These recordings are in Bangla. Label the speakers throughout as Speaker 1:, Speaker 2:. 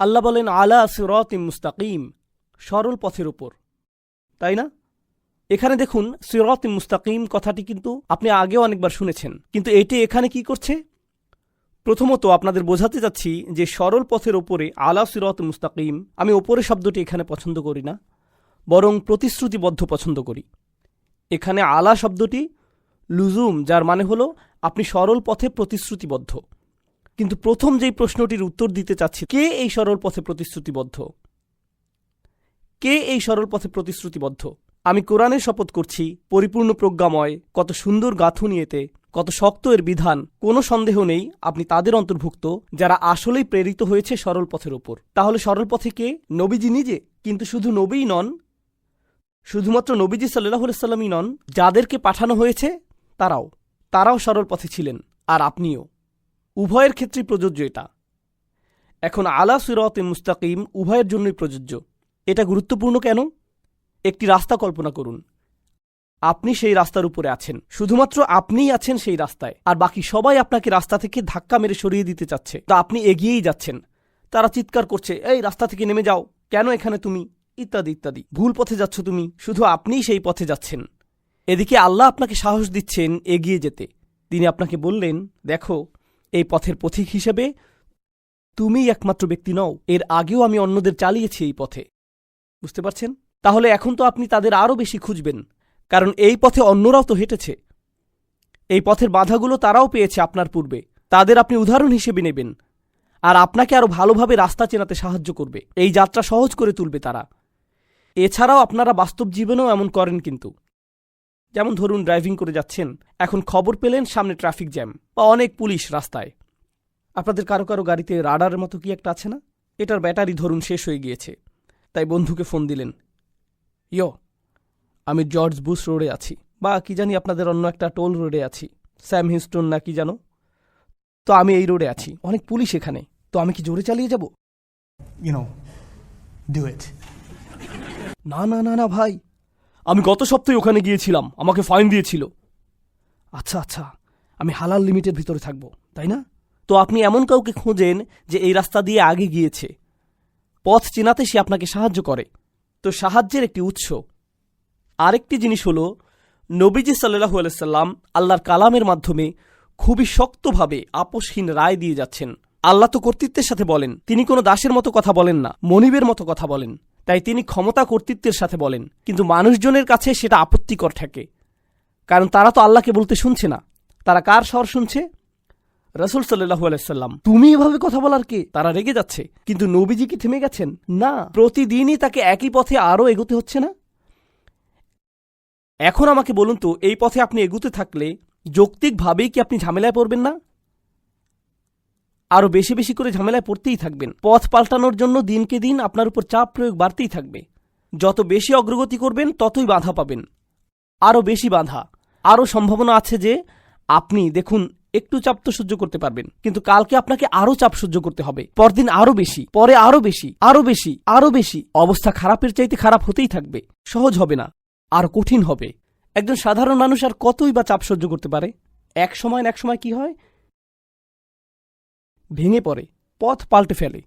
Speaker 1: আল্লাহ বলেন, আলা সিরত মুস্তাকিম সরল পথের ওপর তাই না? এখানে দেখুন সিরত মুস্তাকিম কথাটি কিন্তু আপনি আগেও অনেকবার শুনেছেন। কিন্তু এটি এখানে কি করছে? প্রথমত আপনাদের বোঝাতে যাচ্ছি যে সরল পথের ওপরে আলা সিরত মুস্তাকিম আমি ওপরে শব্দটি এখানে পছন্দ করি না, বরং প্রতিশ্রুতিবদ্ধ পছন্দ করি। এখানে আলা শব্দটি লুজুম যার মানে হলো আপনি সরল পথে প্রতিশ্রুতিবদ্ধ। কিন্তু প্রথম যেই প্রশ্নটির উত্তর দিতে চাচ্ছি, কে এই সরল পথে প্রতিশ্রুতিবদ্ধ? কে এই সরল পথে প্রতিশ্রুতিবদ্ধ? আমি কোরআনের শপথ করছি, পরিপূর্ণ প্রজ্ঞাময়, কত সুন্দর গাঁথুনি এতে কত শক্ত এর বিধান, কোনো সন্দেহ নেই, আপনি তাদের অন্তর্ভুক্ত, যারা আসলেই প্রেরিত হয়েছে সরল পথের ওপর তাহলে সরল পথে কে? নবীজি নিজে? কিন্তু শুধু নবীই নন। শুধুমাত্র নবীজি সাল্লাহ সাল্লামই নন, যাদেরকে পাঠানো হয়েছে, তারাও। তারাও সরল পথে ছিলেন, আর আপনিও। উভয়ের ক্ষেত্রেই প্রযোজ্য এটা। এখন আলা সিরতে মুস্তাকিম উভয়ের জন্যই প্রযোজ্য। এটা গুরুত্বপূর্ণ কেন? একটি রাস্তা কল্পনা করুন। আপনি সেই রাস্তার উপরে আছেন। শুধুমাত্র আপনিই আছেন সেই রাস্তায়। আর বাকি সবাই আপনাকে রাস্তা থেকে ধাক্কা মেরে সরিয়ে দিতে চাচ্ছে। তা আপনি এগিয়েই যাচ্ছেন। তারা চিৎকার করছে, এই, রাস্তা থেকে নেমে যাও। কেন এখানে তুমি? ইত্যাদি ইত্যাদি। ভুল পথে যাচ্ছ তুমি। শুধু আপনিই সেই পথে যাচ্ছেন। এদিকে আল্লাহ আপনাকে সাহস দিচ্ছেন এগিয়ে যেতে। তিনি আপনাকে বললেন, দেখো এই পথের পথিক হিসেবে তুমিই একমাত্র ব্যক্তি নও, এর আগেও আমি অন্যদের চালিয়েছি এই পথে। বুঝতে পারছেন? তাহলে এখন তো আপনি তাদের আরও বেশি খুঁজবেন, কারণ এই পথে অন্যরাও তো হেঁটেছে। এই পথের বাধাগুলো তারাও পেয়েছে আপনার পূর্বে, তাদের আপনি উদাহরণ হিসেবে নেবেন, আর আপনাকে আরও ভালোভাবে রাস্তা চেনাতে সাহায্য করবে। এই যাত্রা সহজ করে তুলবে তারা। এছাড়াও আপনারা বাস্তব জীবনেও এমন করেন কিন্তু। যেমন ধরুন ড্রাইভিং করে যাচ্ছেন এখন খবর পেলেন সামনে ট্রাফিক জ্যাম বা অনেক পুলিশ রাস্তায়। আপনাদের কারও কারও গাড়িতে রাডারের মতো কি একটা আছে না? এটার ব্যাটারি ধরুন শেষ হয়ে গিয়েছে। তাই বন্ধুকে ফোন দিলেন ইয়ো আমি জর্জ বুশ রোডে আছি বা কি জানি আপনাদের অন্য একটা টোল রোডে আছি স্যাম হিস্টন না কি জানো? তো আমি এই রোডে আছি অনেক পুলিশ এখানে তো আমি কি জোরে চালিয়ে যাব?
Speaker 2: Do it.
Speaker 1: না না না না ভাই আমি গত সপ্তাহে ওখানে গিয়েছিলাম, আমাকে ফাইন দিয়েছিল। আচ্ছা আচ্ছা আমি হালাল লিমিটের ভিতরে থাকব, তাই না? তো আপনি এমন কাউকে খোঁজেন যে এই রাস্তা দিয়ে আগে গিয়েছে। পথ চেনাতে সে আপনাকে সাহায্য করে। তো সাহায্যের একটি উৎস। আরেকটি জিনিস হল, নবীজি সাল্লাহু আলাইসাল্লাম আল্লাহর কালামের মাধ্যমে খুবই শক্তভাবে আপোষহীন রায় দিয়ে যাচ্ছেন। আল্লাহ তো কর্তৃত্বের সাথে বলেন, তিনি কোনো দাসের মতো কথা বলেন না, মনিবের মতো কথা বলেন। তাই তিনি ক্ষমতা কর্তৃত্বের সাথে বলেন, কিন্তু মানুষজনের কাছে সেটা আপত্তিকর ঠেকে। কারণ তারা তো আল্লাহকে বলতে শুনছে না। তারা কার স্বর শুনছে? রসুল সাল্লাহু আলাইসাল্লাম তুমি এভাবে কথা বলার কে? তারা রেগে যাচ্ছে। কিন্তু নবীজি কি থেমে গেছেন? না। প্রতিদিনই তাকে একই পথে আরও এগোতে হচ্ছে না? এখন আমাকে বলুন তো, এই পথে আপনি এগুতে থাকলে যৌক্তিকভাবেই কি আপনি ঝামেলায় পড়বেন না? আরও বেশি বেশি করে ঝামেলায় পড়তেই থাকবেন। পথ পাল্টানোর জন্য দিনকে দিন আপনার উপর চাপ প্রয়োগ বাড়তেই থাকবে। যত বেশি অগ্রগতি করবেন, ততই বাধা পাবেন। আরও বেশি বাধা। আরও সম্ভাবনা আছে যে, আপনি, দেখুন, একটু চাপ তো সহ্য করতে পারবেন, কিন্তু কালকে আপনাকে আরও চাপ সহ্য করতে হবে। পরদিন আরও বেশি, পরে আরও বেশি আরও বেশি আরও বেশি। অবস্থা খারাপের চাইতে খারাপ হতেই থাকবে। সহজ হবে না, আর কঠিন হবে। একজন সাধারণ মানুষ আর কতই বা চাপ সহ্য করতে পারে? এক সময় এক সময় কি হয়? ভেঙে পড়ে, পথ পাল্টে ফেলে।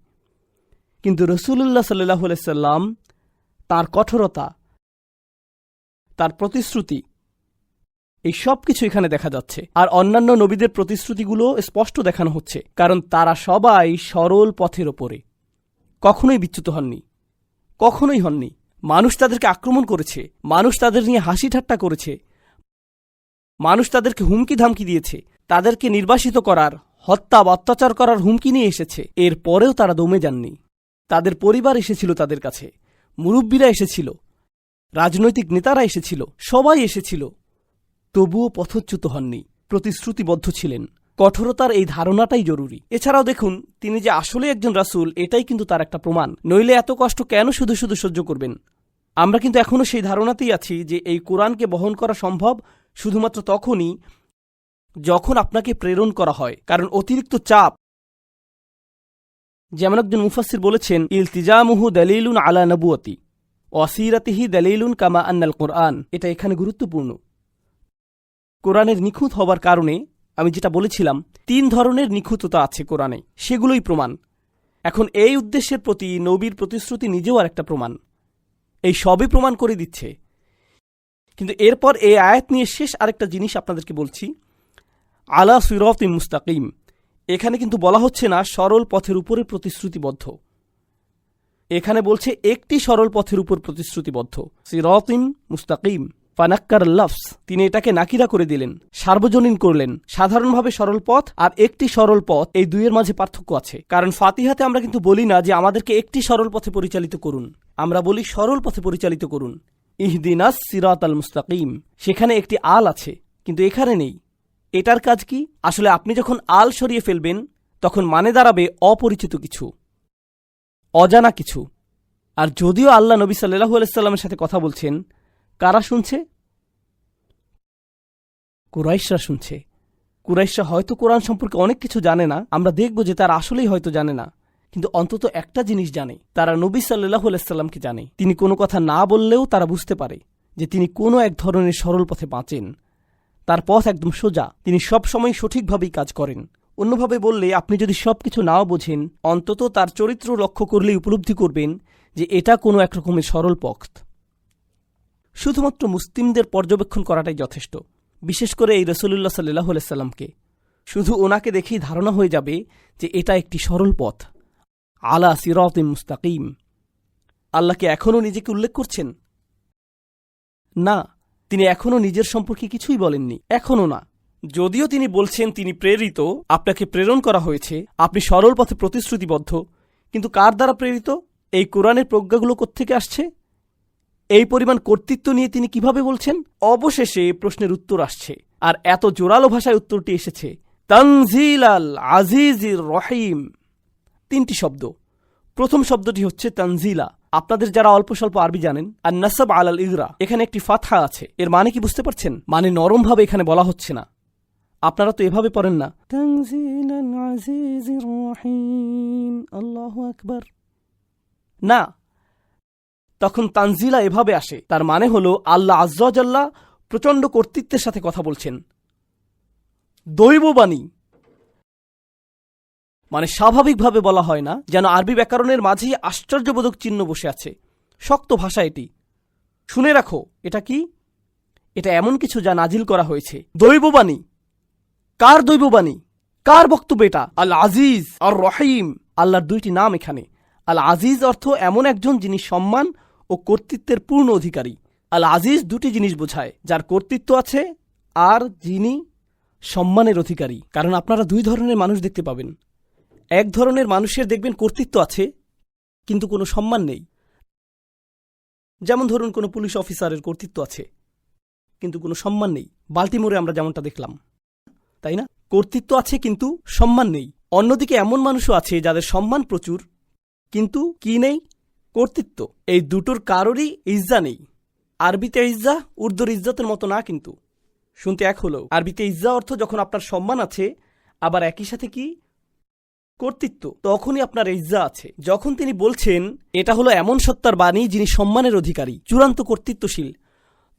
Speaker 1: কিন্তু রসুল্লাহ সাল্লাহ সাল্লাম তার কঠোরতা, তার প্রতিশ্রুতি, এই সব কিছু এখানে দেখা যাচ্ছে। আর অন্যান্য নবীদের প্রতিশ্রুতিগুলো স্পষ্ট দেখানো হচ্ছে, কারণ তারা সবাই সরল পথের ওপরে। কখনোই বিচ্যুত হননি, কখনোই হননি। মানুষ তাদেরকে আক্রমণ করেছে, মানুষ তাদের নিয়ে হাসি ঠাট্টা করেছে, মানুষ তাদেরকে হুমকি ধামকি দিয়েছে, তাদেরকে নির্বাসিত করার হত্যা বা অত্যাচার করার হুমকি নিয়ে এসেছে। এর পরেও তারা দমে যাননি। তাদের পরিবার এসেছিল তাদের কাছে। মুরব্বীরা এসেছিল। রাজনৈতিক নেতারা এসেছিল। সবাই এসেছিল। তবুও পথচ্যুত হননি। প্রতিশ্রুতিবদ্ধ ছিলেন। কঠোরতার এই ধারণাটাই জরুরি। এছাড়াও দেখুন, তিনি যে আসলে একজন রাসূল, এটাই কিন্তু তার একটা প্রমাণ। নইলে এত কষ্ট কেন শুধু শুধু সহ্য করবেন? আমরা কিন্তু এখনও সেই ধারণাতেই আছি যে এই কোরআনকে বহন করা সম্ভব শুধুমাত্র তখনই যখন আপনাকে প্রেরণ করা হয়, কারণ অতিরিক্ত চাপ, যেমন একজন মুফাসির বলেছেন, ইলতিজামুহু দলিলুন আলা নবুয়তি অসিরাতিহি দলিলুন কামা আন্নাল কোরআন। এটা এখানে গুরুত্বপূর্ণ। কোরআনের নিখুঁত হবার কারণে আমি যেটা বলেছিলাম, তিন ধরনের নিখুঁততা আছে কোরআনে, সেগুলোই প্রমাণ। এখন এই উদ্দেশ্যের প্রতি নবীর প্রতিশ্রুতি নিজেও আর একটা প্রমাণ। এই সবই প্রমাণ করে দিচ্ছে। কিন্তু এরপর এই আয়াত নিয়ে শেষ আরেকটা জিনিস আপনাদেরকে বলছি আলা সিরত মুস্তাকিম। এখানে কিন্তু বলা হচ্ছে না সরল পথের উপরে প্রতিশ্রুতিবদ্ধ। এখানে বলছে একটি সরল পথের উপর প্রতিশ্রুতিবদ্ধ। সিরতিম মুস্তাকিম, ফানাক্কার লফস তিনি এটাকে নাকিরা করে দিলেন, সার্বজনীন করলেন। সাধারণভাবে সরল পথ আর একটি সরল পথ এই দুইয়ের মাঝে পার্থক্য আছে। কারণ ফাতিহাতে আমরা কিন্তু বলি না যে আমাদেরকে একটি সরল পথে পরিচালিত করুন। আমরা বলি সরল পথে পরিচালিত করুন। ইহদিনাস সিরাত আল মুস্তাকিম। সেখানে একটি আল আছে, কিন্তু এখানে নেই। এটার কাজ কি? আসলে আপনি যখন আল সরিয়ে ফেলবেন, তখন মানে দাঁড়াবে অপরিচিত কিছু, অজানা কিছু। আর যদিও আল্লাহ নবী সাল্লাহু আলাইস্লামের সাথে কথা বলছেন, কারা শুনছে? কুরাইশরা শুনছে। কুরাইশরা হয়তো কোরআন সম্পর্কে অনেক কিছু জানে না, আমরা দেখব যে তারা আসলেই হয়তো জানে না। কিন্তু অন্তত একটা জিনিস জানে, তারা নবী সাল্লাহু আলাইস্লামকে জানে। তিনি কোনো কথা না বললেও তারা বুঝতে পারে যে তিনি কোনো এক ধরনের সরল পথে বাঁচেন। তার পথ একদম সোজা। তিনি সবসময় সঠিকভাবেই কাজ করেন। অন্যভাবে বললে, আপনি যদি সবকিছু নাও বোঝেন, অন্তত তার চরিত্র লক্ষ্য করলেই উপলব্ধি করবেন যে এটা কোনো একরকমের সরল পথ। শুধুমাত্র মুসলিমদের পর্যবেক্ষণ করাটাই যথেষ্ট, বিশেষ করে এই রসুল্লাহ সাল্লাহ সাল্লামকে। শুধু ওনাকে দেখেই ধারণা হয়ে যাবে যে এটা একটি সরল পথ। আলা সিরত মুস্তাকিম। আল্লাহকে এখনও নিজেকে উল্লেখ করছেন? না। তিনি এখনও নিজের সম্পর্কে কিছুই বলেননি। এখনও না। যদিও তিনি বলছেন তিনি প্রেরিত, আপনাকে প্রেরণ করা হয়েছে, আপনি সরল পথে প্রতিশ্রুতিবদ্ধ, কিন্তু কার দ্বারা প্রেরিত? এই কোরআনের প্রজ্ঞাগুলো কোত্থেকে আসছে? এই পরিমাণ কর্তৃত্ব নিয়ে তিনি কীভাবে বলছেন? অবশেষে প্রশ্নের উত্তর আসছে, আর এত জোরালো ভাষায় উত্তরটি এসেছে, তানজিল আল আজিজির রহিম। তিনটি শব্দ। প্রথম শব্দটি হচ্ছে তানজিলা। আপনাদের যারা অল্প স্বল্প আরবি জানেন আর নাসাব আলাল ইগরা এখানে একটি ফাথা আছে। এর মানে কি বুঝতে পারছেন? মানে নরমভাবে এখানে বলা হচ্ছে না। আপনারা তো এভাবে পড়েন না। আকবার। না। তখন তানজিলা এভাবে আসে। তার মানে হল আল্লাহ আজ্লাহ প্রচণ্ড কর্তৃত্বের সাথে কথা বলছেন। দৈববাণী। মানে স্বাভাবিকভাবে বলা হয় না, যেন আরবি ব্যাকরণের মাঝেই আশ্চর্যবোধক চিহ্ন বসে আছে। শক্ত ভাষা এটি। শুনে রাখো, এটা কি? এটা এমন কিছু যা নাজিল করা হয়েছে। দৈববাণী। কার দৈববাণী? কার বক্তব্য এটা? আল আজিজ আর রহিম আল্লাহর দুইটি নাম এখানে। আল আজিজ অর্থ এমন একজন যিনি সম্মান ও কর্তৃত্বের পূর্ণ অধিকারী। আল আজিজ দুটি জিনিস বোঝায়, যার কর্তৃত্ব আছে আর যিনি সম্মানের অধিকারী। কারণ আপনারা দুই ধরনের মানুষ দেখতে পাবেন। এক ধরনের মানুষের দেখবেন কর্তৃত্ব আছে, কিন্তু কোনো সম্মান নেই। যেমন ধরুন, কোনো পুলিশ অফিসারের কর্তৃত্ব আছে, কিন্তু কোনো সম্মান নেই। বাল্টিমোরে আমরা যেমনটা দেখলাম, তাই না? কর্তৃত্ব আছে, কিন্তু সম্মান নেই। অন্যদিকে এমন মানুষও আছে যাদের সম্মান প্রচুর, কিন্তু কি নেই? কর্তৃত্ব। এই দুটোর কারোরই ইজ্জা নেই। আরবিতে ইজ্জা, উর্দুর ইজ্জতের মতো না কিন্তু। শুনতে এক হলো আরবিতে ইজ্জা অর্থ যখন আপনার সম্মান আছে, আবার একই সাথে কি? কর্তৃত্ব, তখনই আপনার ইজ্জা আছে। যখন তিনি বলছেন, এটা হলো এমন সত্তার বাণী যিনি সম্মানের অধিকারী, চূড়ান্ত কর্তৃত্বশীল।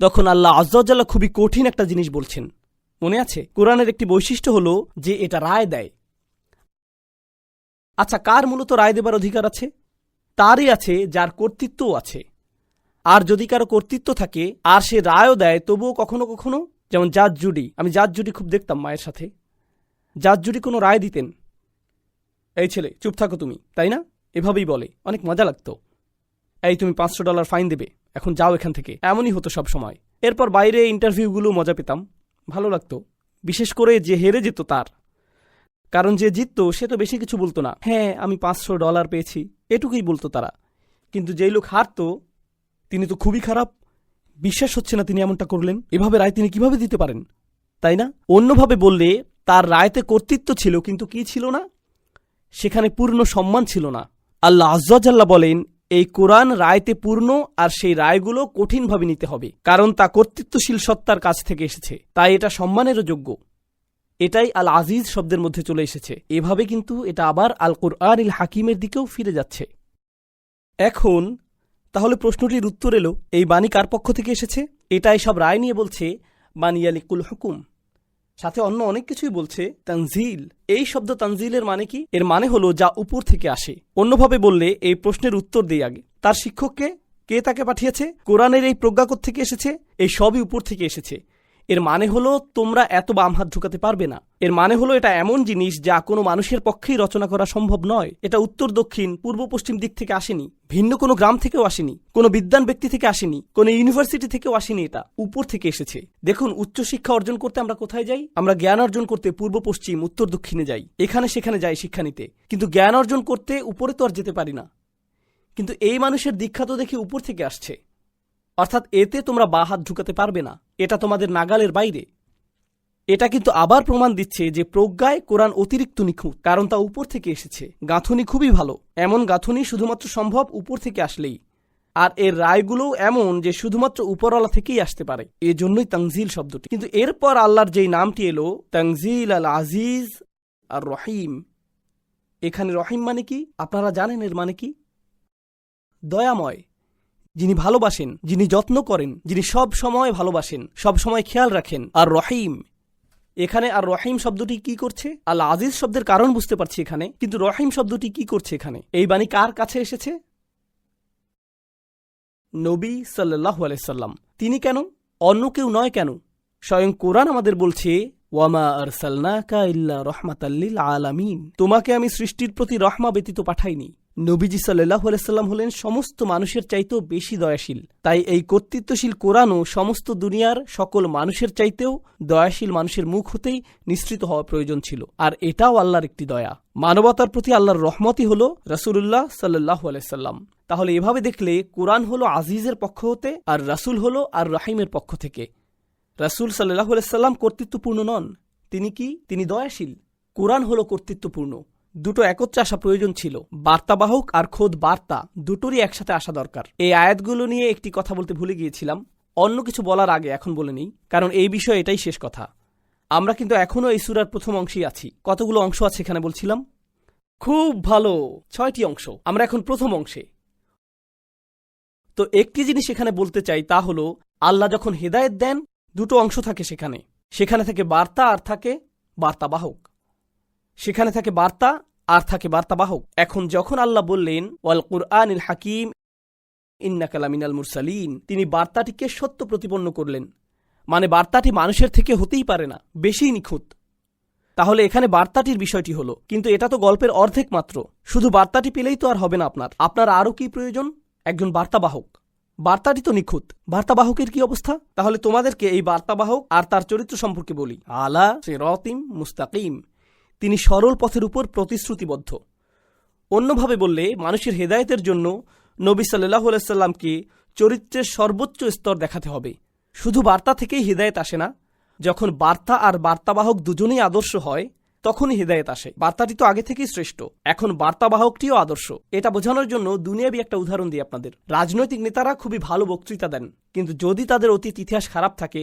Speaker 1: তখন আল্লাহ আজ্জাল্লাহ খুবই কঠিন একটা জিনিস বলছেন। মনে আছে? কোরআনের একটি বৈশিষ্ট্য হলো যে এটা রায় দেয়। আচ্ছা কার মূলত রায় দেবার অধিকার আছে? তারই আছে, যার কর্তৃত্বও আছে। আর যদি কারও কর্তৃত্ব থাকে, আর সে রায়ও দেয়, তবুও কখনো কখনো? যেমন জাজ জুডি আমি জাজ জুডি খুব দেখতাম মায়ের সাথে। জাজ জুডি কোনো রায় দিতেন? এই ছেলে, চুপ থাকো তুমি, তাই না? এভাবেই বলে। অনেক মজা লাগতো। এই তুমি পাঁচশো ডলার ফাইন দেবে, এখন যাও এখান থেকে। এমনই হতো সব সময়। এরপর বাইরে ইন্টারভিউগুলো মজা পেতাম। ভালো লাগতো। বিশেষ করে যে হেরে যেত তার। কারণ যে জিতত, সে তো বেশি কিছু বলতো না। হ্যাঁ আমি পাঁচশো ডলার পেয়েছি, এটুকুই বলতো তারা। কিন্তু যেই লোক হারতো, তিনি তো খুবই খারাপ। বিশ্বাস হচ্ছে না তিনি এমনটা করলেন। এভাবে রায় তিনি কীভাবে দিতে পারেন? তাই না? অন্যভাবে বললে, তার রায়তে কর্তৃত্ব ছিল, কিন্তু কি ছিল না? সেখানে পূর্ণ সম্মান ছিল না। আল্লাহ আজ্জাল্লাহ বলেন, এই কোরআন রায়তে পূর্ণ আর সেই রায়গুলো কঠিনভাবে নিতে হবে, কারণ তা কর্তৃত্বশীল সত্তার কাছ থেকে এসেছে, তাই এটা সম্মানেরও যোগ্য। এটাই আল আজিজ শব্দের মধ্যে চলে এসেছে, এভাবে কিন্তু এটা আবার আল কোরআন ইল হাকিমের দিকেও ফিরে যাচ্ছে। এখন, তাহলে প্রশ্নটির উত্তর এলো, এই বাণী কার পক্ষ থেকে এসেছে? এটা সব রায় নিয়ে বলছে বানিয়ালিকুল হুকুম। সাথে অন্য অনেক কিছুই বলছে তানজিল। এই শব্দ তানজিলের মানে কি? এর মানে হলো যা উপর থেকে আসে। অন্যভাবে বললে এই প্রশ্নের উত্তর দেই আগে। তার শিক্ষককে কে তাকে পাঠিয়েছে? কোরআনের এই প্রজ্ঞাকর থেকে এসেছে? এই সবই উপর থেকে এসেছে। এর মানে হলো তোমরা এত বাম হাত ঢুকাতে পারবে না। এর মানে হলো এটা এমন জিনিস যা কোনো মানুষের পক্ষেই রচনা করা সম্ভব নয়। এটা উত্তর, দক্ষিণ, পূর্ব, পশ্চিম দিক থেকে আসেনি। ভিন্ন কোনো গ্রাম থেকেও আসেনি। কোনো বিদ্যান ব্যক্তি থেকে আসেনি। কোনো ইউনিভার্সিটি থেকেও আসেনি এটা। উপর থেকে এসেছে। দেখুন, উচ্চশিক্ষা অর্জন করতে আমরা কোথায় যাই? আমরা জ্ঞান অর্জন করতে পূর্ব, পশ্চিম, উত্তর, দক্ষিণে যাই। এখানে, সেখানে যাই শিক্ষা নিতে। কিন্তু জ্ঞান অর্জন করতে উপরে তো আর যেতে পারি না। কিন্তু এই মানুষের দীক্ষা তো দেখি উপর থেকে আসছে। অর্থাৎ এতে তোমরা বা হাত ঢুকাতে পারবে না। এটা তোমাদের নাগালের বাইরে। এটা কিন্তু আবার প্রমাণ দিচ্ছে যে প্রজ্ঞায় কোরআন অতিরিক্ত নিখুঁত, কারণ তা উপর থেকে এসেছে। গাঁথনি খুবই ভালো। এমন গাঁথনি শুধুমাত্র সম্ভব উপর থেকে আসলেই। আর এর রায়গুলোও এমন যে শুধুমাত্র উপরওয়ালা থেকেই আসতে পারে। এজন্যই তাংজিল শব্দটি। কিন্তু এরপর আল্লাহর যেই নামটি এলো তাংজিল আল আজিজ আর রহিম। এখানে রহিম মানে কি? আপনারা জানেন এর মানে কি? দয়াময়। যিনি ভালোবাসেন, যিনি যত্ন করেন, যিনি সব সময় ভালোবাসেন, সব সময় খেয়াল রাখেন। আর রহিম, এখানে আর রহিম শব্দটি কি করছে? আল আজিজ শব্দের কারণ বুঝতে পারছি এখানে, কিন্তু রহিম শব্দটি কি করছে এখানে? এই বাণী কার কাছে এসেছে? নবী সাল্লাহ আলাইসাল্লাম তিনি কেন? অন্য কেউ নয় কেন? স্বয়ং কোরআন আমাদের বলছে, ওয়ামা আর আরসালনাকা ইল্লা রহমাতাল্লিল আলামিন। তোমাকে আমি সৃষ্টির প্রতি রহমা ব্যতীত পাঠাইনি। নবীজি সাল্লাহ আলাইসাল্লাম হলেন সমস্ত মানুষের চাইতেও বেশি দয়াশীল। তাই এই কর্তৃত্বশীল কোরআনও সমস্ত দুনিয়ার সকল মানুষের চাইতেও দয়াশীল মানুষের মুখ হতেই নিঃসৃত হওয়া প্রয়োজন ছিল। আর এটাও আল্লাহর একটি দয়া। মানবতার প্রতি আল্লাহর রহমতই হল রসুল্লাহ সাল্লাহ আলাইসাল্লাম তাহলে এভাবে দেখলে কোরআন হলো আজিজের পক্ষ হতে আর রাসুল হলো আর রাহিমের পক্ষ থেকে। রাসুল সাল্লাহ সাল্লাম কর্তৃত্বপূর্ণ নন। তিনি কি? তিনি দয়াশীল। কোরআন হলো কর্তৃত্বপূর্ণ। দুটো একত্রে আসা প্রয়োজন ছিল, বার্তাবাহক আর খোদ বার্তা, দুটোরই একসাথে আসা দরকার। এই আয়াতগুলো নিয়ে একটি কথা বলতে ভুলে গিয়েছিলাম, অন্য কিছু বলার আগে এখন বলে নিই, কারণ এই বিষয়ে এটাই শেষ কথা। আমরা কিন্তু এখনও এই সুরার প্রথম অংশেই আছি। কতগুলো অংশ আছে এখানে বলছিলাম? খুব ভালো, ছয়টি অংশ। আমরা এখন প্রথম অংশে। তো একটি জিনিস এখানে বলতে চাই, তা হলো, আল্লাহ যখন হেদায়েত দেন, দুটো অংশ থাকে সেখানে। সেখানে থাকে বার্তা আর থাকে বার্তাবাহক। সেখানে থাকে বার্তা, আর থাকে বার্তাবাহক। এখন যখন আল্লাহ বললেন, ওয়াল কুরআন হাকিম ইন্নাকালামিনাল মুরসালিন, তিনি বার্তাটিকে সত্য প্রতিপন্ন করলেন। মানে বার্তাটি মানুষের থেকে হতেই পারে না, বেশি নিখুঁত। তাহলে এখানে বার্তাটির বিষয়টি হলো, কিন্তু এটা তো গল্পের অর্ধেক মাত্র। শুধু বার্তাটি পেলেই তো আর হবে না আপনার। আপনার আরও কি প্রয়োজন? একজন বার্তাবাহক। বার্তাটি তো নিখুঁত। বার্তাবাহকের কি অবস্থা? তাহলে তোমাদেরকে এই বার্তাবাহক আর তার চরিত্র সম্পর্কে বলি। আলা রতিম মুস্তাকিম। তিনি সরল পথের উপর প্রতিশ্রুতিবদ্ধ। অন্যভাবে বললে, মানুষের হেদায়েতের জন্য নবী সাল্লাহ সাল্লামকে চরিত্রের সর্বোচ্চ স্তর দেখাতে হবে। শুধু বার্তা থেকেই হেদায়েত আসে না, যখন বার্তা আর বার্তাবাহক দুজনেই আদর্শ হয়, তখনই হেদায়েত আসে। বার্তাটি তো আগে থেকেই শ্রেষ্ঠ, এখন বার্তাবাহকটিও আদর্শ। এটা বোঝানোর জন্য দুনিয়াবি একটা উদাহরণ দিই আপনাদের। রাজনৈতিক নেতারা খুবই ভালো বক্তৃতা দেন, কিন্তু যদি তাদের অতীত ইতিহাস খারাপ থাকে,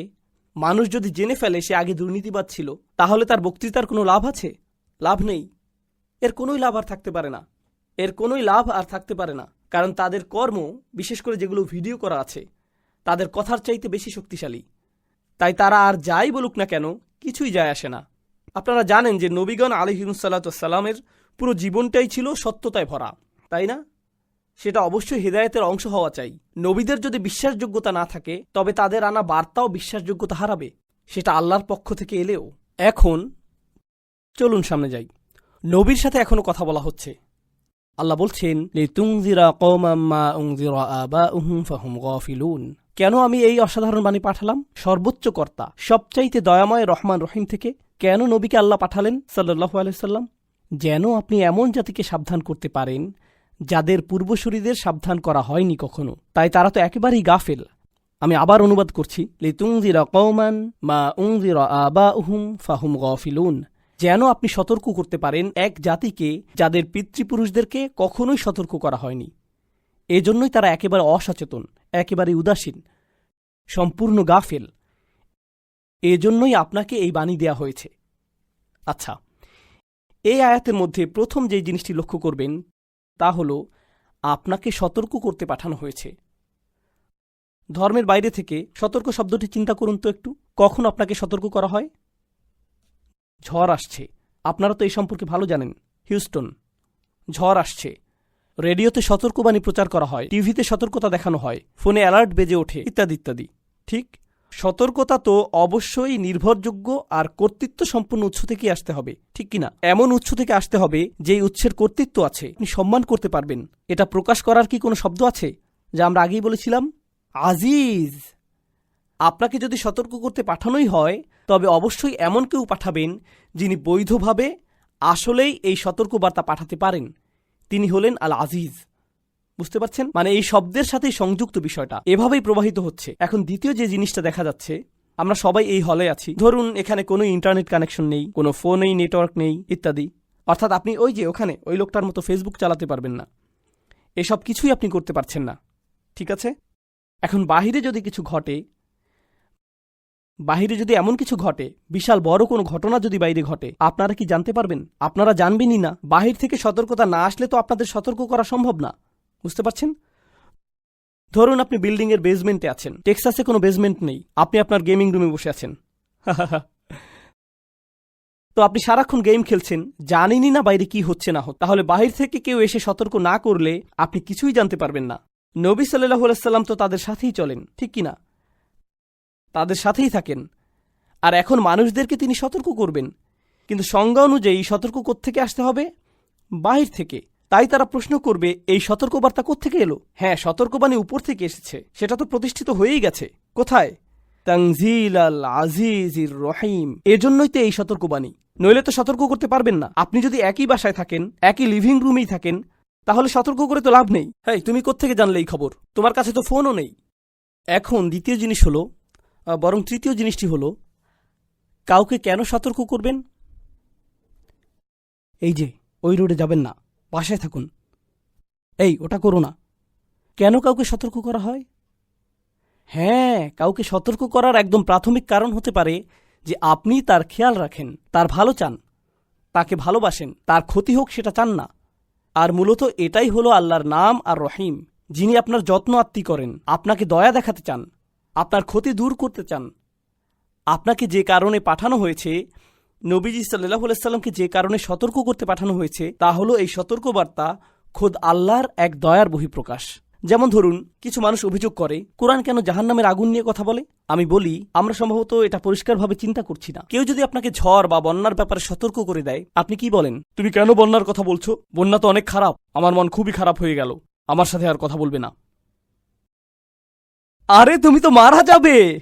Speaker 1: মানুষ যদি জেনে ফেলে সে আগে দুর্নীতিবাদ ছিল, তাহলে তার বক্তৃতার কোনো লাভ আছে? লাভ নেই। এর কোনোই লাভ আর থাকতে পারে না। এর কোনোই লাভ আর থাকতে পারে না। কারণ তাদের কর্ম, বিশেষ করে যেগুলো ভিডিও করা আছে, তাদের কথার চাইতে বেশি শক্তিশালী। তাই তারা আর যাই বলুক না কেন, কিছুই যায় আসে না। আপনারা জানেন যে নবীগণ আলিহিমসাল্লাতামের পুরো জীবনটাই ছিল সত্যতায় ভরা, তাই না? সেটা অবশ্যই হৃদায়তের অংশ হওয়া চাই। নবীদের যদি বিশ্বাসযোগ্যতা না থাকে, তবে তাদের আনা বার্তাও বিশ্বাসযোগ্যতা হারাবে। সেটা আল্লাহর পক্ষ থেকে এলেও। এখন চলুন সামনে যাই। নবীর সাথে এখনও কথা বলা হচ্ছে। আল্লাহ বলছেন কেন আমি এই অসাধারণ বাণী পাঠালাম? সর্বোচ্চ কর্তা, সবচাইতে দয়াময় রহমান রহিম থেকে কেন নবীকে আল্লাহ পাঠালেন সাল্লাহ আলাইসাল্লাম যেন আপনি এমন জাতিকে সাবধান করতে পারেন, যাদের পূর্বসূরীদের সাবধান করা হয়নি কখনো। তাই তারা তো একেবারেই গাফেল। আমি আবার অনুবাদ করছি লিতুংজিরা কওমান মা উংজিরা আবাউহুম ফাহুম গাফিলুন। যেন আপনি সতর্ক করতে পারেন এক জাতিকে যাদের পিতৃপুরুষদেরকে কখনোই সতর্ক করা হয়নি। এজন্যই তারা একেবারে অসচেতন, একেবারে উদাসীন, সম্পূর্ণ গাফেল। এজন্যই আপনাকে এই বাণী দেয়া হয়েছে। আচ্ছা এই আয়াতের মধ্যে প্রথম যে জিনিসটি লক্ষ্য করবেন, তা হল আপনাকে সতর্ক করতে পাঠানো হয়েছে। ধর্মের বাইরে থেকে সতর্ক শব্দটি চিন্তা করুন তো একটু। কখন আপনাকে সতর্ক করা হয়? ঝড় আসছে। আপনারা তো এই সম্পর্কে ভালো জানেন। হিউস্টন, ঝড় আসছে। রেডিওতে সতর্কবাণী প্রচার করা হয়, টিভিতে সতর্কতা দেখানো হয়, ফোনে অ্যালার্ট বেজে ওঠে, ইত্যাদি ইত্যাদি। ঠিক? সতর্কতা তো অবশ্যই নির্ভরযোগ্য আর কর্তৃত্ব সম্পন্ন উৎস থেকে আসতে হবে, ঠিক কিনা? এমন উৎস থেকে আসতে হবে যেই উৎসের কর্তৃত্ব আছে, আপনি সম্মান করতে পারবেন। এটা প্রকাশ করার কি কোনো শব্দ আছে, যা আমরা আগেই বলেছিলাম? আজিজ! আপনাকে যদি সতর্ক করতে পাঠানোই হয় তবে অবশ্যই এমন কেউ পাঠাবেন যিনি বৈধভাবে আসলেই এই সতর্কবার্তা পাঠাতে পারেন। তিনি হলেন আল আজিজ বুঝতে পারছেন? মানে এই শব্দের সাথেই সংযুক্ত বিষয়টা। এভাবেই প্রবাহিত হচ্ছে। এখন দ্বিতীয় যে জিনিসটা দেখা যাচ্ছে, আমরা সবাই এই হলে আছি। ধরুন, এখানে কোনো ইন্টারনেট কানেকশন নেই, কোনো ফোনেই নেটওয়ার্ক নেই, ইত্যাদি। অর্থাৎ আপনি ওই যে ওখানে, ওই লোকটার মতো ফেসবুক চালাতে পারবেন না। এসব কিছুই আপনি করতে পারছেন না। ঠিক আছে? এখন বাহিরে যদি কিছু ঘটে বাহিরে যদি এমন কিছু ঘটে, বিশাল বড় কোনো ঘটনা যদি বাইরে ঘটে, আপনারা কি জানতে পারবেন? আপনারা জানবেনই না। বাহির থেকে সতর্কতা না আসলে তো আপনাদের সতর্ক করা সম্ভব না। বুঝতে পারছেন? ধরুন আপনি বিল্ডিং এর বেসমেন্টে আছেন। টেক্সাসে কোনো বেসমেন্ট নেই। আপনি আপনার গেমিং রুমে বসে আছেন। তো আপনি সারাক্ষণ গেম খেলছেন, জানেনই না বাইরে কি হচ্ছে না হচ্ছে। তাহলে বাহির থেকে কেউ এসে সতর্ক না করলে আপনি কিছুই জানতে পারবেন না। নবী সাল্লাহ সাল্লাম তো তাদের সাথেই চলেন, ঠিক কিনা তাদের সাথেই থাকেন। আর এখন মানুষদেরকে তিনি সতর্ক করবেন। কিন্তু সংজ্ঞা অনুযায়ী সতর্ক থেকে আসতে হবে? বাহির থেকে। তাই তারা প্রশ্ন করবে, এই সতর্কবার্তা থেকে এলো? হ্যাঁ সতর্কবাণী উপর থেকে এসেছে। সেটা তো প্রতিষ্ঠিত হয়েই গেছে। কোথায়? তাংজিল আল আজিজির রহিম। এজন্যই তো এই সতর্কবাণী। নইলে তো সতর্ক করতে পারবেন না। আপনি যদি একই বাসায় থাকেন, একই লিভিং রুমেই থাকেন, তাহলে সতর্ক করে তো লাভ নেই। হ্যাঁ তুমি কোত্থেকে জানলে এই খবর? তোমার কাছে তো ফোনও নেই। এখন দ্বিতীয় জিনিস হলো বরং তৃতীয় জিনিসটি হলো, কাউকে কেন সতর্ক করবেন? এই যে, ওই রোডে যাবেন না, বাসায় থাকুন। এই, ওটা করো না। কেন কাউকে সতর্ক করা হয়? হ্যাঁ কাউকে সতর্ক করার একদম প্রাথমিক কারণ হতে পারে যে আপনি তার খেয়াল রাখেন, তার ভালো চান, তাকে ভালোবাসেন, তার ক্ষতি হোক সেটা চান না। আর মূলত এটাই হলো আল্লাহর নাম আর রহিম, যিনি আপনার যত্ন আত্মি করেন, আপনাকে দয়া দেখাতে চান। আপনার ক্ষতি দূর করতে চান। আপনাকে যে কারণে পাঠানো হয়েছে, নবীজি সাল্লাহ সাল্লামকে যে কারণে সতর্ক করতে পাঠানো হয়েছে, তা হলো এই সতর্কবার্তা খোদ আল্লাহর এক দয়ার বহিঃপ্রকাশ। যেমন ধরুন, কিছু মানুষ অভিযোগ করে, কোরআন কেন জাহান্নামের আগুন নিয়ে কথা বলে? আমি বলি, আমরা সম্ভবত এটা পরিষ্কারভাবে চিন্তা করছি না। কেউ যদি আপনাকে ঝড় বা বন্যার ব্যাপারে সতর্ক করে দেয়, আপনি কি বলেন? তুমি কেন বন্যার কথা বলছো? বন্যা তো অনেক খারাপ। আমার মন খুবই খারাপ হয়ে গেল। আমার সাথে আর কথা বলবে না। আরে, তুমি তো মারা যাবে।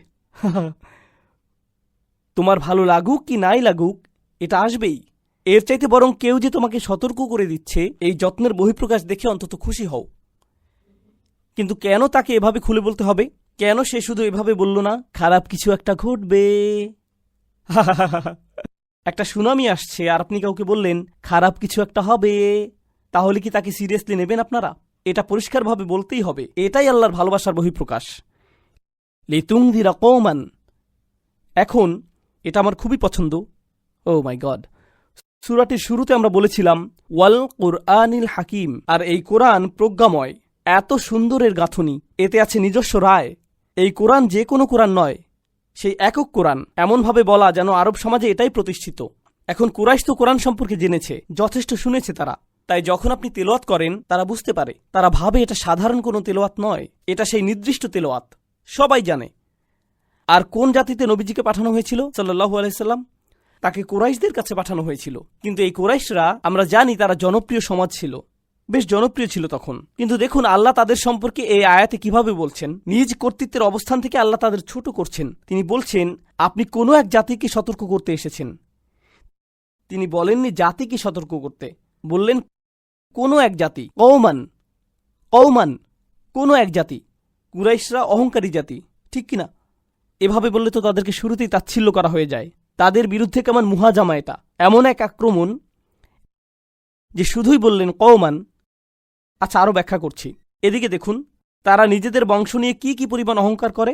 Speaker 1: তোমার ভালো লাগুক কি নাই লাগুক, এটা আসবেই। এর চাইতে বরং কেউ যে তোমাকে সতর্ক করে দিচ্ছে, এই যত্নের বহিঃপ্রকাশ দেখে অন্তত খুশি হও। কিন্তু কেন তাকে এভাবে খুলে বলতে হবে? কেন সে শুধু এভাবে বলল না, খারাপ কিছু একটা ঘটবে? একটা সুনামি আসছে, আর আপনি কাউকে বললেন, খারাপ কিছু একটা হবে। তাহলে কি তাকে সিরিয়াসলি নেবেন আপনারা? এটা পরিষ্কারভাবে বলতেই হবে। এটাই আল্লাহর ভালোবাসার বহিঃপ্রকাশ। লিতুংদিরা কৌমান এখন এটা আমার খুবই পছন্দ। Oh my God. সুরাটির শুরুতে আমরা বলেছিলাম, ওয়াল কোরআনিল হাকিম। আর এই কোরআন প্রজ্ঞাময়। এত সুন্দরের গাঁথনি। এতে আছে নিজস্ব রায়। এই কোরআন যে কোনো কোরআন নয়। সেই একক কোরআন। এমনভাবে বলা যেন আরব সমাজে এটাই প্রতিষ্ঠিত। এখন কুরাইশ তো কোরআন সম্পর্কে জেনেছে, যথেষ্ট শুনেছে তারা। তাই যখন আপনি তেলোয়াত করেন, তারা বুঝতে পারে। তারা ভাবে এটা সাধারণ কোনো তেলোয়াত নয়। এটা সেই নির্দিষ্ট তেলোয়াত। সবাই জানে। আর কোন জাতিতে নবীজিকে পাঠানো হয়েছিল? সাল্লাহু আলাইসাল্লাম তাকে কোরাইশদের কাছে পাঠানো হয়েছিল। কিন্তু এই কোরাইশরা, আমরা জানি তারা জনপ্রিয় সমাজ ছিল। বেশ জনপ্রিয় ছিল তখন। কিন্তু দেখুন, আল্লাহ তাদের সম্পর্কে এই আয়াতে কীভাবে বলছেন? নিজ কর্তৃত্বের অবস্থান থেকে আল্লাহ তাদের ছোট করছেন। তিনি বলছেন, আপনি কোনো এক জাতিকে সতর্ক করতে এসেছেন। তিনি বলেননি, জাতিকে সতর্ক করতে। বললেন, কোনো এক জাতি। কৌমান কৌমান কোনো এক জাতি। কুরাইশরা অহংকারী জাতি, ঠিক কিনা? এভাবে বললে তো তাদেরকে শুরুতেই তাচ্ছিল্য করা হয়ে যায়। তাদের বিরুদ্ধে কেমন মুহাজামা এটা এমন এক আক্রমণ যে শুধুই বললেন কওমান। আচ্ছা আরও ব্যাখ্যা করছি। এদিকে দেখুন, তারা নিজেদের বংশ নিয়ে কি কি পরিমাণ অহংকার করে?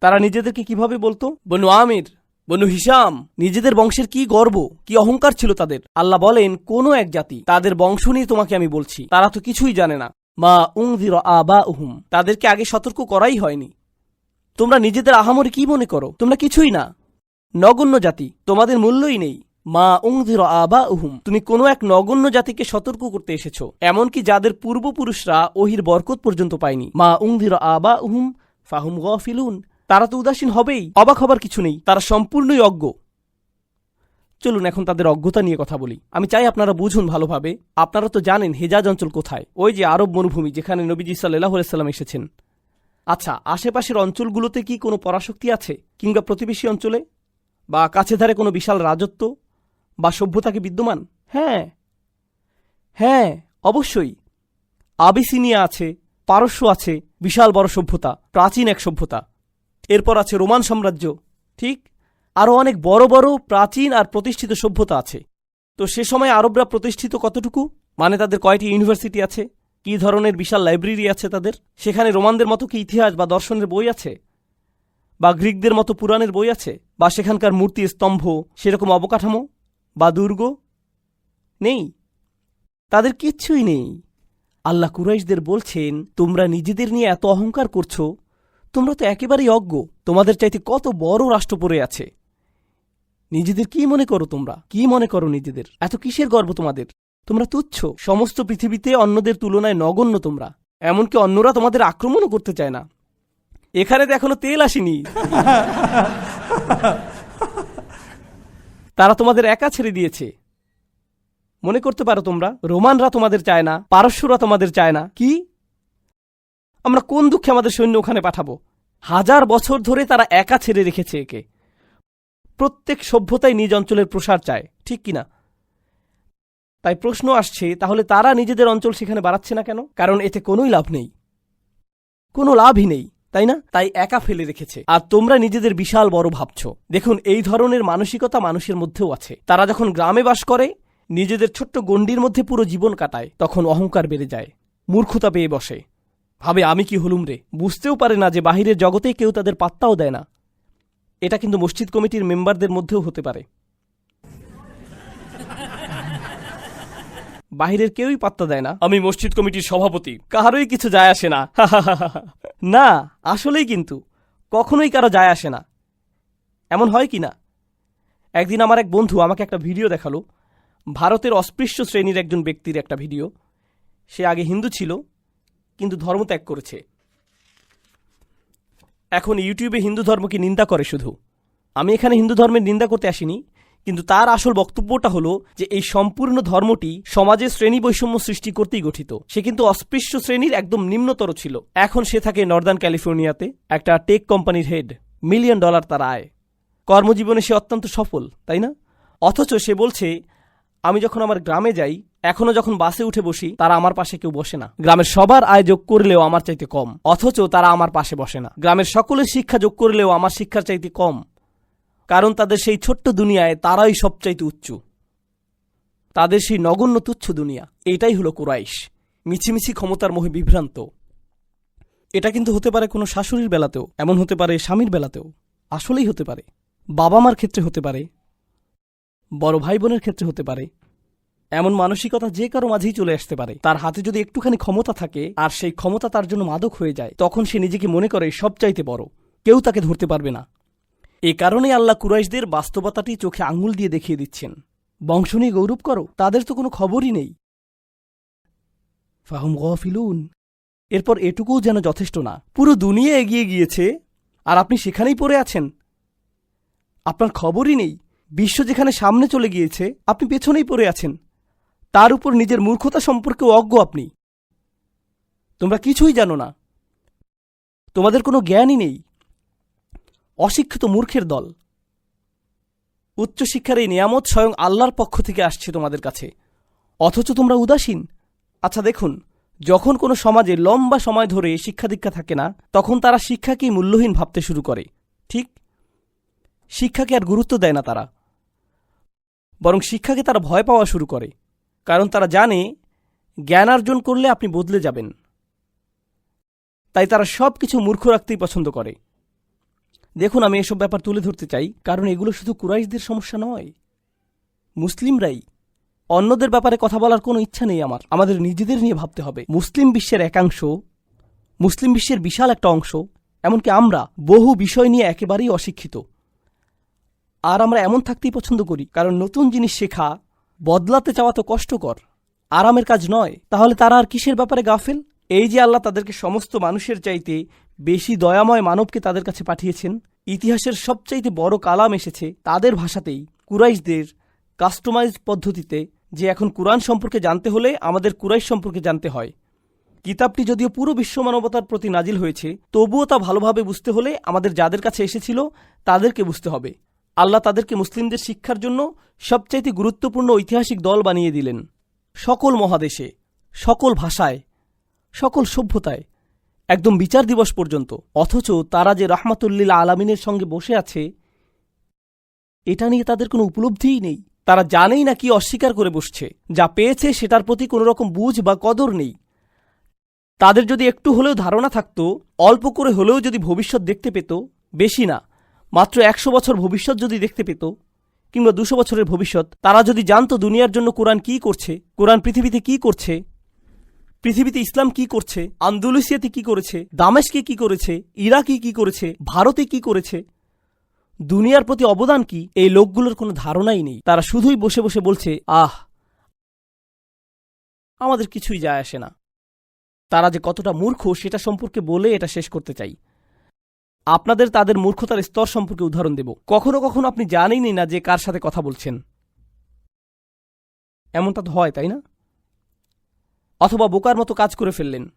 Speaker 1: তারা নিজেদেরকে কীভাবে বলতো? বনু আমির, বনু হিসাম নিজেদের বংশের কি গর্ব, কি অহংকার ছিল তাদের? আল্লাহ বলেন, কোনো এক জাতি, তাদের বংশ নিয়ে তোমাকে আমি বলছি, তারা তো কিছুই জানে না। মা উংদির আবা উহুম তাদেরকে আগে সতর্ক করাই হয়নি। তোমরা নিজেদের আহামরি কি মনে করো? তোমরা কিছুই না। নগণ্য জাতি, তোমাদের মূল্যই নেই। মা উংধির আবা উহুম তুমি কোনো এক নগণ্য জাতিকে সতর্ক করতে এসেছ, এমনকি যাদের পূর্বপুরুষরা ওহির বরকত পর্যন্ত পায়নি। মা উংধির আবা উহুম ফাহুম গফিলুন। তারা তো উদাসীন হবেই, অবাক হবার কিছু নেই, তারা সম্পূর্ণই অজ্ঞ। চলুন এখন তাদের অজ্ঞতা নিয়ে কথা বলি। আমি চাই আপনারা বুঝুন ভালোভাবে। আপনারা তো জানেন হেজাজ অঞ্চল কোথায়। ওই যে আরব মরুভূমি, যেখানে নবীজি সাল্লাহ সাল্লাম এসেছেন। আচ্ছা আশেপাশের অঞ্চলগুলোতে কি কোনো পরাশক্তি আছে? কিংবা প্রতিবেশী অঞ্চলে? বা কাছে ধারে কোনো বিশাল রাজত্ব? বা সভ্যতাকে বিদ্যমান? হ্যাঁ। হ্যাঁ অবশ্যই। আবিসিনিয়া আছে, পারস্য আছে, বিশাল বড় সভ্যতা, প্রাচীন এক সভ্যতা। এরপর আছে রোমান সাম্রাজ্য, ঠিক? আরও অনেক বড় বড়, প্রাচীন আর প্রতিষ্ঠিত সভ্যতা আছে। তো সে সময় আরবরা প্রতিষ্ঠিত কতটুকু? মানে তাদের কয়টি ইউনিভার্সিটি আছে? কী ধরনের বিশাল লাইব্রেরি আছে তাদের? সেখানে রোমানদের মতো কি ইতিহাস বা দর্শনের বই আছে? বা গ্রিকদের মতো পুরাণের বই আছে? বা সেখানকার মূর্তি স্তম্ভ সেরকম অবকাঠামো? বা দুর্গ? নেই। তাদের কিচ্ছুই নেই। আল্লাহ কুরাইশদের বলছেন, তোমরা নিজেদের নিয়ে এত অহংকার করছ? তোমরা তো একেবারেই অজ্ঞ। তোমাদের চাইতে কত বড় রাষ্ট্র পড়ে আছে? নিজেদের কি মনে করো তোমরা? কি মনে করো নিজেদের? এত কিসের গর্ব তোমাদের? তোমরা তুচ্ছ। সমস্ত পৃথিবীতে অন্যদের তুলনায় নগণ্য তোমরা। এমনকি অন্যরা তোমাদের আক্রমণও করতে চায় না। এখানে তো এখনও তেল আসেনি। তারা তোমাদের একা ছেড়ে দিয়েছে। মনে করতে পারো তোমরা, রোমানরা তোমাদের চায় না, পারস্যরা তোমাদের চায় না। কি? আমরা কোন দুঃখে আমাদের সৈন্য ওখানে পাঠাবো? হাজার বছর ধরে তারা একা ছেড়ে রেখেছে একে। প্রত্যেক সভ্যতাই নিজ অঞ্চলের প্রসার চায়, ঠিক কিনা তাই প্রশ্ন আসছে, তাহলে তারা নিজেদের অঞ্চল সেখানে বাড়াচ্ছে না কেন? কারণ এতে কোনোই লাভ নেই। কোনো লাভই নেই, তাই না? তাই একা ফেলে রেখেছে। আর তোমরা নিজেদের বিশাল বড় ভাবছ। দেখুন, এই ধরনের মানসিকতা মানুষের মধ্যেও আছে। তারা যখন গ্রামে বাস করে, নিজেদের ছোট্ট গণ্ডির মধ্যে পুরো জীবন কাটায়, তখন অহংকার বেড়ে যায়, মূর্খতা পেয়ে বসে। ভাবে, আমি কি হলুম রে? বুঝতেও পারে না যে বাহিরের জগতে কেউ তাদের পাত্তাও দেয় না। এটা কিন্তু মসজিদ কমিটির মেম্বারদের মধ্যেও হতে পারে। বাহিরের কেউই পাত্তা দেয় না। আমি মসজিদ কমিটির সভাপতি। কারোই কিছু যায় আসে না। না আসলেই কিন্তু। কখনোই কারও যায় আসে না। এমন হয় কি না? একদিন আমার এক বন্ধু আমাকে একটা ভিডিও দেখাল। ভারতের অস্পৃশ্য শ্রেণির একজন ব্যক্তির একটা ভিডিও। সে আগে হিন্দু ছিল কিন্তু ধর্ম ত্যাগ করেছে। এখন ইউটিউবে হিন্দু ধর্মকে নিন্দা করে শুধু? আমি এখানে হিন্দু ধর্মের নিন্দা করতে আসিনি, কিন্তু তার আসল বক্তব্যটা হলো যে এই সম্পূর্ণ ধর্মটি সমাজে শ্রেণি বৈষম্য সৃষ্টি করতেই গঠিত। সে কিন্তু অস্পৃশ্য শ্রেণির একদম নিম্নতর ছিল। এখন সে থাকে নর্দার্ন ক্যালিফোর্নিয়াতে, একটা টেক কোম্পানির হেড, মিলিয়ন ডলার তার আয়। কর্মজীবনে সে অত্যন্ত সফল, তাই না? অথচ সে বলছে, আমি যখন আমার গ্রামে যাই এখনও যখন বাসে উঠে বসি, তারা আমার পাশে কেউ বসে না। গ্রামের সবার আয় যোগ করলেও আমার চাইতে কম। অথচ তারা আমার পাশে বসে না। গ্রামের সকলের শিক্ষা যোগ করলেও আমার শিক্ষার চাইতে কম। কারণ তাদের সেই ছোট্ট দুনিয়ায় তারাই সবচাইতে উচ্চ। তাদের সেই নগণ্য তুচ্ছ দুনিয়া। এটাই হলো কুরাইশ। মিছিমিছি ক্ষমতার মোহে বিভ্রান্ত। এটা কিন্তু হতে পারে কোনো শাশুড়ির বেলাতেও, এমন হতে পারে স্বামীর বেলাতেও। আসলেই হতে পারে। বাবা মার ক্ষেত্রে হতে পারে। বড় ভাই বোনের ক্ষেত্রে হতে পারে। এমন মানসিকতা যে কারও মাঝেই চলে আসতে পারে। তার হাতে যদি একটুখানি ক্ষমতা থাকে, আর সেই ক্ষমতা তার জন্য মাদক হয়ে যায়, তখন সে নিজেকে মনে করে সবচাইতে বড়। কেউ তাকে ধরতে পারবে না। এ কারণে আল্লাহ কুরাইশদের বাস্তবতাটি চোখে আঙুল দিয়ে দেখিয়ে দিচ্ছেন। বংশ নিয়ে গৌরব করো, তাদের তো কোনো খবরই নেই। ফাহুম গফিলুন। এরপর এটুকুও যেন যথেষ্ট না। পুরো দুনিয়া এগিয়ে গিয়েছে, আর আপনি সেখানেই পড়ে আছেন। আপনার খবরই নেই। বিশ্ব যেখানে সামনে চলে গিয়েছে, আপনি পেছনেই পড়ে আছেন। তার উপর নিজের মূর্খতা সম্পর্কেও অজ্ঞ আপনি। তোমরা কিছুই জানো না। তোমাদের কোনো জ্ঞানই নেই। অশিক্ষিত মূর্খের দল। উচ্চশিক্ষার এই নিয়ামত স্বয়ং আল্লাহর পক্ষ থেকে আসছে তোমাদের কাছে। অথচ তোমরা উদাসীন। আচ্ছা দেখুন, যখন কোনো সমাজে লম্বা সময় ধরে শিক্ষা দীক্ষা থাকে না, তখন তারা শিক্ষাকেই মূল্যহীন ভাবতে শুরু করে। ঠিক? শিক্ষাকে আর গুরুত্ব দেয় না তারা। বরং শিক্ষাকে তারা ভয় পাওয়া শুরু করে। কারণ তারা জানে, জ্ঞান অর্জন করলে আপনি বদলে যাবেন। তাই তারা সব কিছু মূর্খ রাখতেই পছন্দ করে। দেখুন, আমি এসব ব্যাপার তুলে ধরতে চাই, কারণ এগুলো শুধু কুরাইশদের সমস্যা নয়। মুসলিমরাই, অন্যদের ব্যাপারে কথা বলার কোনো ইচ্ছা নেই আমার। আমাদের নিজেদের নিয়ে ভাবতে হবে। মুসলিম বিশ্বের একাংশ, মুসলিম বিশ্বের বিশাল একটা অংশ, এমনকি আমরা বহু বিষয় নিয়ে একেবারেই অশিক্ষিত। আর আমরা এমন থাকতেই পছন্দ করি, কারণ নতুন জিনিস শেখা বদলাতে চাওয়া তো কষ্টকর। আরামের কাজ নয়। তাহলে তারা আর কিসের ব্যাপারে গাফেল? এই যে আল্লাহ তাদেরকে সমস্ত মানুষের চাইতে বেশি দয়াময় মানবকে তাদের কাছে পাঠিয়েছেন, ইতিহাসের সবচাইতে বড় কালাম এসেছে তাদের ভাষাতেই, কুরাইশদের কাস্টমাইজ পদ্ধতিতে, যে এখন কুরআন সম্পর্কে জানতে হলে আমাদের কুরাইশ সম্পর্কে জানতে হয়। কিতাবটি যদিও পুরো বিশ্ব মানবতার প্রতি নাজিল হয়েছে, তবুও তা ভালোভাবে বুঝতে হলে আমাদের যাদের কাছে এসেছিল, তাদেরকে বুঝতে হবে। আল্লাহ তাদেরকে মুসলিমদের শিক্ষার জন্য সবচাইতে গুরুত্বপূর্ণ ঐতিহাসিক দল বানিয়ে দিলেন। সকল মহাদেশে, সকল ভাষায়, সকল সভ্যতায়, একদম বিচার দিবস পর্যন্ত, অথচ তারা যে রহমাতুল্লিল আলামিনের সঙ্গে বসে আছে, এটা নিয়ে তাদের কোনো উপলব্ধিই নেই। তারা জানেই না কি অস্বীকার করে বসছে। যা পেয়েছে সেটার প্রতি কোনো রকম বুঝ বা কদর নেই। তাদের যদি একটু হলেও ধারণা থাকতো, অল্প করে হলেও যদি ভবিষ্যৎ দেখতে পেত, বেশি না। মাত্র একশো বছর ভবিষ্যৎ যদি দেখতে পেত, কিংবা দুশো বছরের ভবিষ্যৎ, তারা যদি জানতো দুনিয়ার জন্য কোরআন কি করছে, কোরআন পৃথিবীতে কি করছে, পৃথিবীতে ইসলাম কি করছে, আন্দোলুসিয়াতে কি করেছে, দামেশকে কি করেছে, ইরাকে কি করেছে, ভারতে কি করেছে, দুনিয়ার প্রতি অবদান কি, এই লোকগুলোর কোনো ধারণাই নেই। তারা শুধুই বসে বসে বলছে, আহ, আমাদের কিছুই যায় আসে না। তারা যে কতটা মূর্খ, সেটা সম্পর্কে বলে এটা শেষ করতে চাই। আপনাদের তাদের মূর্খতার স্তর সম্পর্কে উদাহরণ দেব। কখনো কখনো আপনি জানেনই না যে কার সাথে কথা বলছেন। এমনটা তো হয়, তাই না? অথবা বোকার মতো কাজ করে ফেললেন।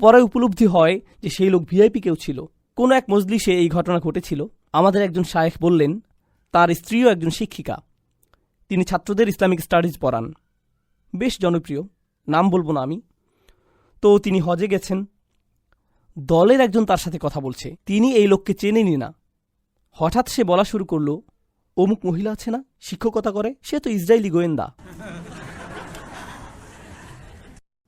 Speaker 1: পরে উপলব্ধি হয় যে সেই লোক ভিআইপি কেউ ছিল। কোনো এক মজলিসে এই ঘটনা ঘটেছিল। আমাদের একজন শায়েখ বললেন, তার স্ত্রীও একজন শিক্ষিকা। তিনি ছাত্রদের ইসলামিক স্টাডিজ পড়ান। বেশ জনপ্রিয়, নাম বলব না আমি। তো তিনি হজে গেছেন। দলের একজন তার সাথে কথা বলছে। তিনি এই লোককে চেনেনি না। হঠাৎ সে বলা শুরু করল, অমুক মহিলা আছে না? শিক্ষকতা করে? সে তো ইসরায়েলি গোয়েন্দা।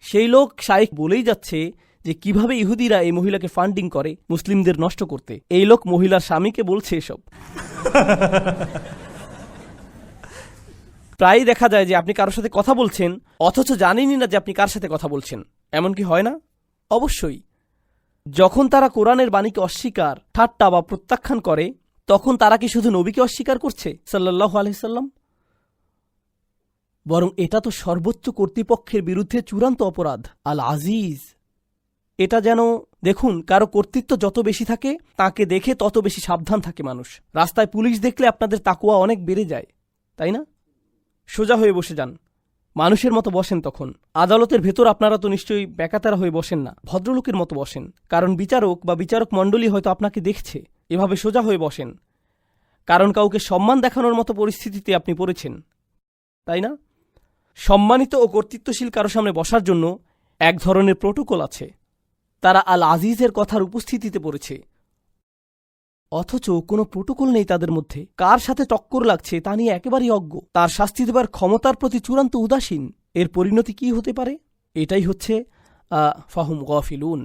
Speaker 1: সেই লোক শাইখ বলেই যাচ্ছে যে, কীভাবে ইহুদিরা এই মহিলাকে ফান্ডিং করে মুসলিমদের নষ্ট করতে? এই লোক মহিলার স্বামীকে বলছে এসব। প্রায়ই দেখা যায় যে, আপনি কারোর সাথে কথা বলছেন, অথচ জানেনই না যে আপনি কার সাথে কথা বলছেন। এমন কি হয় না? অবশ্যই। যখন তারা কোরআনের বাণীকে অস্বীকার, ঠাট্টা বা প্রত্যাখ্যান করে, তখন তারা কি শুধু নবীকে অস্বীকার করছে সাল্লাহ আলহিসাল্লাম বরং এটা তো সর্বোচ্চ কর্তৃপক্ষের বিরুদ্ধে চূড়ান্ত অপরাধ আল আজিজ এটা যেন, দেখুন, কারও কর্তৃত্ব যত বেশি থাকে, তাকে দেখে তত বেশি সাবধান থাকে মানুষ। রাস্তায় পুলিশ দেখলে আপনাদের তাকুয়া অনেক বেড়ে যায়, তাই না? সোজা হয়ে বসে যান। মানুষের মতো বসেন তখন। আদালতের ভেতর আপনারা তো নিশ্চয়ই বেকাতারা হয়ে বসেন না। ভদ্রলোকের মতো বসেন। কারণ বিচারক বা বিচারক মণ্ডলী হয়তো আপনাকে দেখছে। এভাবে সোজা হয়ে বসেন। কারণ কাউকে সম্মান দেখানোর মতো পরিস্থিতিতে আপনি পড়েছেন। তাই না? সম্মানিত ও কর্তৃত্বশীল কারও সামনে বসার জন্য এক ধরনের প্রোটোকল আছে। তারা আল আজিজের কথার উপস্থিতিতে পড়েছে। অথচ কোনো প্রোটোকল নেই তাদের মধ্যে। কার সাথে টক্কর লাগছে তা নিয়ে একেবারেই অজ্ঞ। তার শাস্তি দেবার ক্ষমতার প্রতি চূড়ান্ত উদাসীন। এর পরিণতি কি হতে পারে? এটাই হচ্ছে ফাহুম গফিলুন।